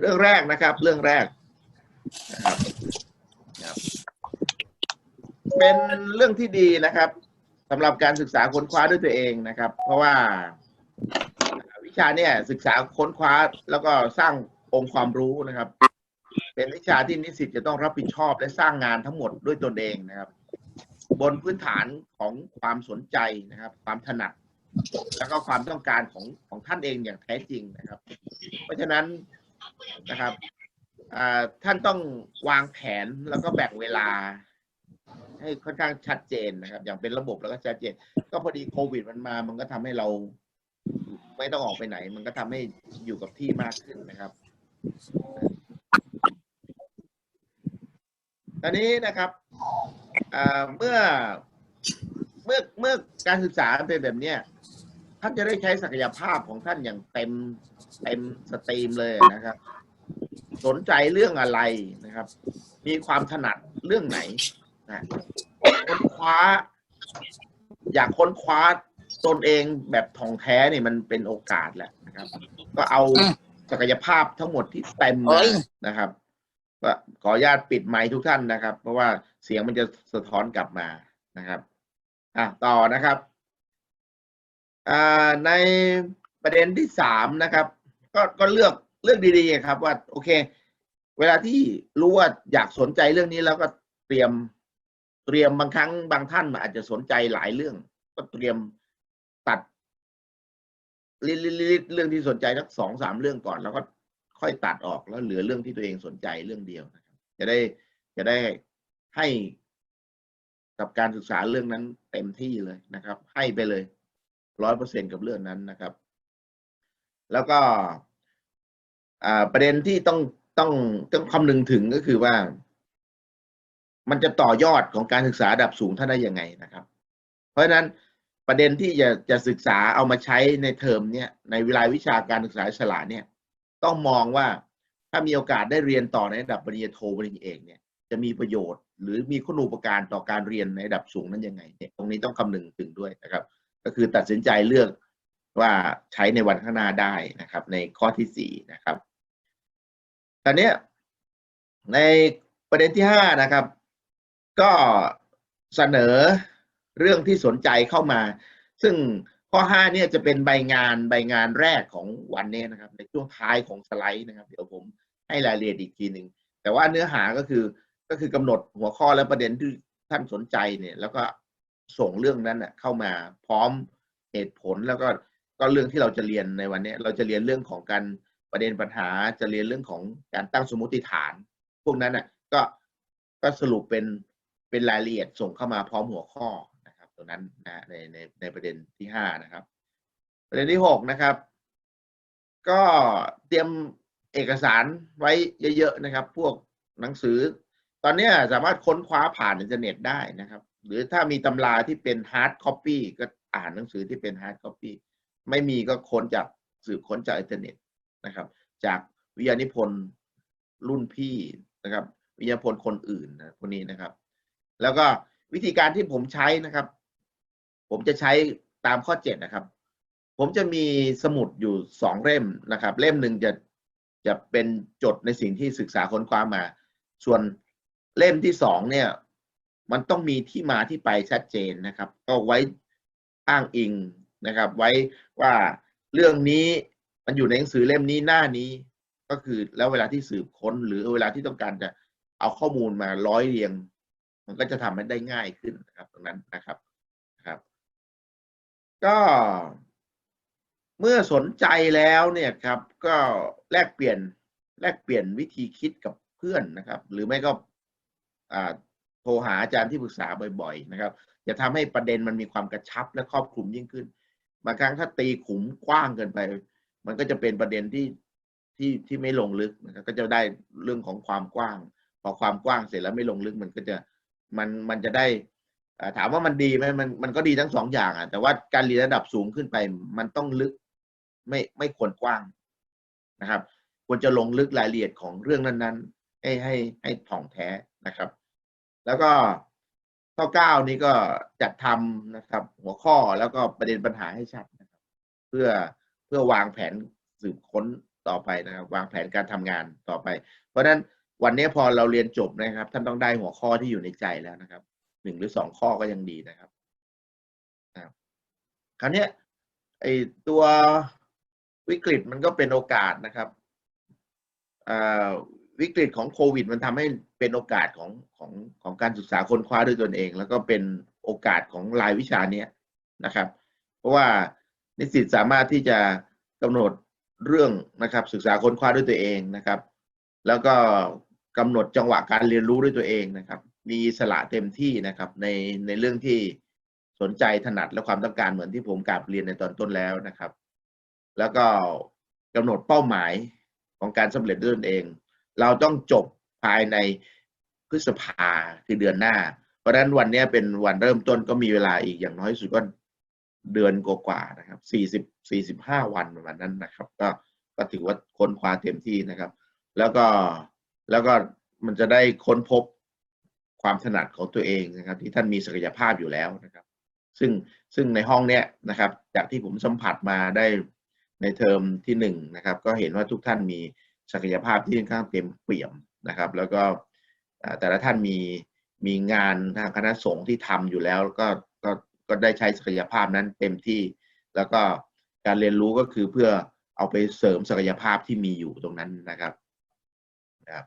เรื่องแรกนะครับ เรื่องแรกนะครับเป็นเรื่องที่ดีนะครับสำหรับการศึกษาค้นคว้าด้วยตัวเองนะครับ เพราะว่าวิชาเนี่ยศึกษาค้นคว้าแล้วก็สร้างองค์ความรู้นะครับ เป็นวิชาที่นิสิตจะต้องรับผิดชอบและสร้างงานทั้งหมดด้วยตนเองนะครับ บนพื้นฐานของความสนใจนะครับ ความถนัด แล้วก็ความต้องการของของท่านเองอย่างแท้จริงนะครับ เพราะฉะนั้นนะครับท่านต้องวางแผนแล้วก็แบ่งเวลา ให้ค่อนข้างชัดเจนนะครับ อย่างเป็นระบบแล้วก็ชัดเจน ก็พอดีโควิดมันมา มันก็ทำให้เราไม่ต้องออกไปไหน มันก็ทำให้อยู่กับที่มากขึ้นนะครับตอนนี้นะครับเมื่อเมื่อเมื่อการศึกษาเป็นแบบเนี้ย ท่านจะได้ใช้ศักยภาพของท่านอย่างเต็มเต็มสตรีมเลยนะครับ สนใจเรื่องอะไรนะครับ มีความถนัดเรื่องไหนนะค้นคว้า อยากค้นคว้าตนเองแบบท่องแท้เนี่ยมันเป็นโอกาสแหละนะครับ ก็เอาศักยภาพทั้งหมดที่เต็มนะครับก็ขออนุญาตปิดไมค์ทุกท่านนะครับ เพราะว่าเสียงมันจะสะท้อนกลับมานะครับ อะต่อนะครับ ในประเด็นที่สามนะครับ ก็ก็เลือกเลือกดีๆครับว่าโอเค เวลาที่รู้ว่าอยากสนใจเรื่องนี้แล้วก็เตรียมเตรียมบางครั้งบางท่านอาจจะสนใจหลายเรื่อง ก็เตรียมตัดลิลิลิเรื่องที่สนใจสักสองสามเรื่องก่อน แล้วก็ค่อยตัดออกแล้วเหลือเรื่องที่ตัวเองสนใจเรื่องเดียวนะครับ จะได้จะได้ให้กับการศึกษาเรื่องนั้นเต็มที่เลยนะครับ ให้ไปเลย ร้อยเปอร์เซ็นกับเรื่องนั้นนะครับ แล้วก็ประเด็นที่ต้องต้องต้องคำนึงถึงก็คือว่า มันจะต่อยอดของการศึกษาระดับสูงท่านได้ยังไงนะครับ เพราะฉะนั้นประเด็นที่จะจะศึกษาเอามาใช้ในเทอมเนี่ยในเวลาวิชาการศึกษาอิสระเนี่ย ต้องมองว่าถ้ามีโอกาสได้เรียนต่อในระดับปริญญาโทปริญญาเอกเนี่ยจะมีประโยชน์ หรือมีคุณูปการต่อการเรียนในระดับสูงนั้นยังไงเนี่ยตรงนี้ต้องคำนึงถึงด้วยนะครับ ก็คือตัดสินใจเลือกว่าใช้ในวันข้างหน้าได้นะครับ ในข้อที่สี่นะครับตอนนี้ในประเด็นที่ห้านะครับ ก็เสนอเรื่องที่สนใจเข้ามา ซึ่งข้อห้าเนี่ยจะเป็นใบงานใบงานแรกของวันนี้นะครับ ในช่วงท้ายของสไลด์นะครับ เดี๋ยวผมให้รายละเอียดอีกทีหนึ่งแต่ว่าเนื้อหาก็คือก็คือกำหนดหัวข้อและประเด็นที่ท่านสนใจเนี่ย แล้วก็ ส่งเรื่องนั้นนะเข้ามาพร้อมเหตุผลแล้วก็ก็เรื่องที่เราจะเรียนในวันนี้ เราจะเรียนเรื่องของการประเด็นปัญหาจะเรียนเรื่องของการตั้งสมมติฐาน พวกนั้นน่ะก็ก็สรุปเป็นเป็นรายละเอียดส่งเข้ามาพร้อมหัวข้อนะครับตรงนั้นนะในในในประเด็นที่ห้านะครับ ประเด็นที่หกนะครับ ก็เตรียมเอกสารไว้เยอะๆนะครับ พวกหนังสือ ตอนนี้สามารถค้นคว้าผ่านอินเทอร์เน็ตได้นะครับ หรือถ้ามีตำราที่เป็นฮาร์ดคอปปี้ก็อ่านหนังสือที่เป็นฮาร์ดคอปปี้ไม่มีก็ค้นจากสืบค้นจากอินเทอร์เน็ตนะครับ จากวิทยานิพนธ์รุ่นพี่นะครับ วิทยานิพนธ์คนอื่นนะพวกนี้นะครับ แล้วก็วิธีการที่ผมใช้นะครับ ผมจะใช้ตามข้อเจ็ดนะครับ ผมจะมีสมุดอยู่สองเล่มนะครับ เล่มหนึ่งจะจะเป็นจดในสิ่งที่ศึกษาค้นคว้ามา ส่วนเล่มที่สองเนี่ย มันต้องมีที่มาที่ไปชัดเจนนะครับ ก็ไว้อ้างอิงนะครับ ไว้ว่าเรื่องนี้มันอยู่ในหนังสือเล่มนี้หน้านี้ ก็คือแล้วเวลาที่สืบค้น หรือเวลาที่ต้องการจะเอาข้อมูลมาร้อยเรียง มันก็จะทำให้ได้ง่ายขึ้นนะครับ ตรงนั้นนะครับนะครับ ก็เมื่อสนใจแล้วเนี่ยครับ ก็แลกเปลี่ยนแลกเปลี่ยนวิธีคิดกับเพื่อนนะครับ หรือไม่ก็อ่า โทรหาอาจารย์ที่ปรึกษาบ่อย ๆ นะครับ จะทำให้ประเด็นมันมีความกระชับและครอบคลุมยิ่งขึ้น บางครั้งถ้าตีขุมกว้างเกินไป มันก็จะเป็นประเด็นที่ที่ที่ไม่ลงลึกนะครับก็จะได้เรื่องของความกว้าง พอความกว้างเสร็จแล้วไม่ลงลึกมันก็จะมันมันจะได้ถามว่ามันดีไหมมันมันก็ดีทั้งสองอย่างอะแต่ว่าการเรียนระดับสูงขึ้นไป มันต้องลึกไม่ไม่ควรกว้างนะครับ ควรจะลงลึกรายละเอียดของเรื่องนั้น ๆ ให้ให้ให้ถ่องแท้นะครับ แล้วก็ข้อเก้านี้ก็จัดทำนะครับ หัวข้อแล้วก็ประเด็นปัญหาให้ชัดนะครับ เพื่อเพื่อวางแผนสืบค้นต่อไปนะครับ วางแผนการทำงานต่อไป เพราะฉะนั้นวันนี้พอเราเรียนจบนะครับ ท่านต้องได้หัวข้อที่อยู่ในใจแล้วนะครับหนึ่งหรือสองข้อก็ยังดีนะครับนะครับคราวนี้ไอตัววิกฤตมันก็เป็นโอกาสนะครับอ่า วิกฤตของโควิด มันทำให้เป็นโอกาสของของของการศึกษาค้นคว้าด้วยตนเอง แล้วก็เป็นโอกาสของรายวิชาเนี้ยนะครับ เพราะว่านิสิตสามารถที่จะกำหนดเรื่องนะครับ ศึกษาค้นคว้าด้วยตัวเองนะครับ แล้วก็กำหนดจังหวะการเรียนรู้ด้วยตัวเองนะครับ มีสละเต็มที่นะครับ ในในเรื่องที่สนใจถนัดและความต้องการเหมือนที่ผมกราบเรียนในตอนต้นแล้วนะครับ แล้วก็กำหนดเป้าหมายของการสำเร็จด้วยตนเอง เราต้องจบภายในพฤษภาคือเดือนหน้า เพราะฉะนั้นวันนี้เป็นวันเริ่มต้นก็มีเวลาอีกอย่างน้อยสุดก็เดือนกว่าๆนะครับสี่สิบสี่สิบห้าวันประมาณนั้นนะครับ ก็ก็ถือว่าค้นคว้าเต็มที่นะครับ แล้วก็แล้วก็มันจะได้ค้นพบความถนัดของตัวเองนะครับ ที่ท่านมีศักยภาพอยู่แล้วนะครับ ซึ่งซึ่งในห้องเนี้ยนะครับ จากที่ผมสัมผัสมาได้ในเทอมที่หนึ่งนะครับ ก็เห็นว่าทุกท่านมี ศักยภาพที่ค่อนข้างเต็มเปี่ยมนะครับ แล้วก็แต่ละท่านมีมีงานทางคณะสงฆ์ที่ทำอยู่แล้วก็ก็ก็ได้ใช้ศักยภาพนั้นเต็มที่ แล้วก็การเรียนรู้ก็คือเพื่อเอาไปเสริมศักยภาพที่มีอยู่ตรงนั้นนะครับนะครับ